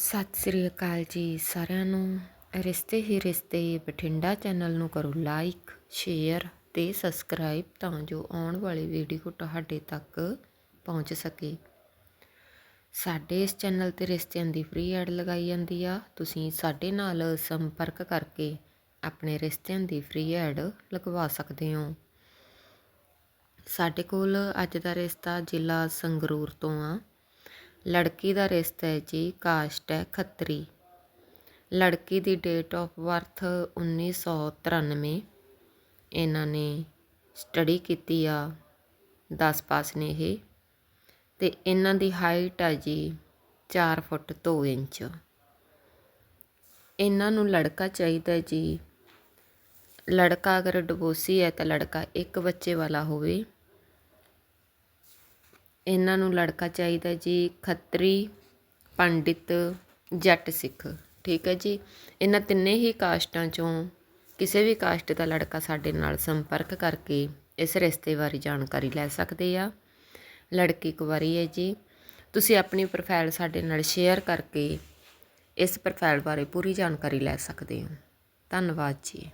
ਸਤਿ ਸ੍ਰੀ ਅਕਾਲ ਜੀ ਸਾਰਿਆਂ ਨੂੰ। ਰਿਸ਼ਤੇ ਹੀ ਰਿਸ਼ਤੇ, ਬਠਿੰਡਾ ਚੈਨਲ ਨੂੰ ਕਰੋ ਲਾਈਕ, ਸ਼ੇਅਰ ਤੇ ਸਬਸਕ੍ਰਾਈਬ ਤਾਂ ਜੋ ਆਉਣ ਵਾਲੀ ਵੀਡੀਓ ਤੁਹਾਡੇ ਤੱਕ ਪਹੁੰਚ ਸਕੇ। ਸਾਡੇ ਇਸ ਚੈਨਲ ਤੇ ਰਿਸ਼ਤਿਆਂ ਦੀ ਫ੍ਰੀ ਐਡ ਲਗਾਈ ਜਾਂਦੀ ਆ। ਤੁਸੀਂ ਸਾਡੇ ਨਾਲ ਸੰਪਰਕ ਕਰਕੇ ਆਪਣੇ ਰਿਸ਼ਤਿਆਂ ਦੀ ਫ੍ਰੀ ਐਡ ਲਗਵਾ ਸਕਦੇ ਹੋ। ਸਾਡੇ ਕੋਲ ਅੱਜ ਦਾ ਰਿਸ਼ਤਾ ਜ਼ਿਲ੍ਹਾ ਸੰਗਰੂਰ ਤੋਂ ਆ। ਲੜਕੀ ਦਾ ਰਿਸ਼ਤਾ ਹੈ ਜੀ, ਕਾਸਟ ਹੈ ਖੱਤਰੀ। ਲੜਕੀ ਦੀ ਡੇਟ ਆਫ ਬਰਥ 1993 ਇਹਨਾਂ ਨੇ ਸਟੱਡੀ ਕੀਤੀ ਆ, ਦਸ ਪਾਸ ਨੇ ਇਹ। ਅਤੇ ਇਹਨਾਂ ਦੀ ਹਾਈਟ ਆ ਜੀ 4 ਫੁੱਟ 2 ਇੰਚ। ਇਹਨਾਂ ਨੂੰ ਲੜਕਾ ਚਾਹੀਦਾ ਜੀ। ਲੜਕਾ ਅਗਰ ਡਿਵੋਰਸੀ ਹੈ ਤਾਂ ਲੜਕਾ ਇੱਕ ਬੱਚੇ ਵਾਲਾ ਹੋਵੇ। ਇਹਨਾਂ ਨੂੰ ਲੜਕਾ ਚਾਹੀਦਾ ਜੀ ਖੱਤਰੀ, ਪੰਡਿਤ, ਜੱਟ ਸਿੱਖ, ਠੀਕ ਹੈ ਜੀ? ਇਹਨਾਂ ਤਿੰਨੇ ਹੀ ਕਾਸਟਾਂ ਚੋਂ ਕਿਸੇ ਵੀ ਕਾਸਟ ਦਾ ਲੜਕਾ ਸਾਡੇ ਨਾਲ ਸੰਪਰਕ ਕਰਕੇ ਇਸ ਰਿਸ਼ਤੇ ਬਾਰੇ ਜਾਣਕਾਰੀ ਲੈ ਸਕਦੇ ਆ। ਲੜਕੀ ਕੁਵਾਰੀ ਹੈ ਜੀ। ਤੁਸੀਂ ਆਪਣੀ ਪ੍ਰੋਫਾਈਲ ਸਾਡੇ ਨਾਲ ਸ਼ੇਅਰ ਕਰਕੇ ਇਸ ਪ੍ਰੋਫਾਈਲ ਬਾਰੇ ਪੂਰੀ ਜਾਣਕਾਰੀ ਲੈ ਸਕਦੇ ਹੋ। ਧੰਨਵਾਦ ਜੀ।